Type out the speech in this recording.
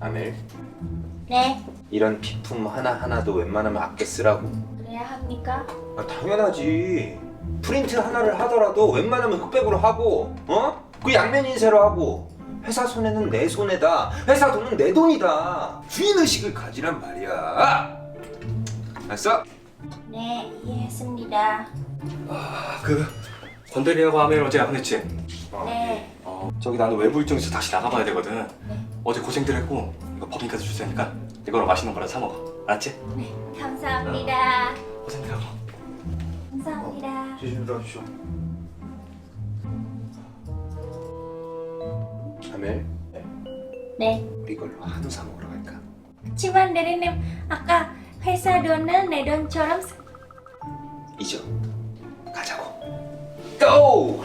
아멜 네, 이런 비품 하나하나도 웬만하면 아껴 쓰라고 그래야 합니까? 아, 당연하지 프린트 하나를 하더라도 웬만하면 흑백으로 하고 어? 그 양면 인쇄로 하고 회사 손해는 내 손해다 회사 돈은 내 돈이다 주인의식을 가지란 말이야 알았어? 네, 이해했습니다. 그 권대리하고 아멜 어제 안 했지? 네, 어 저기 나는 외부 일정 있어 다시 나가봐야 되거든 네. 어제 고생들 했고 이거 법인카드 줄 테니까 이거로 맛있는 거라 사 먹어 알았지? 네, 감사합니다. 고생들 하고 감사합니다. 조심 들어주쇼 아멜 네, 우리 이걸로 한우 사 먹으러 갈까? 그치만 대리님 아까 회사 돈을 내 돈처럼 쓰- 잊어 가자고 고!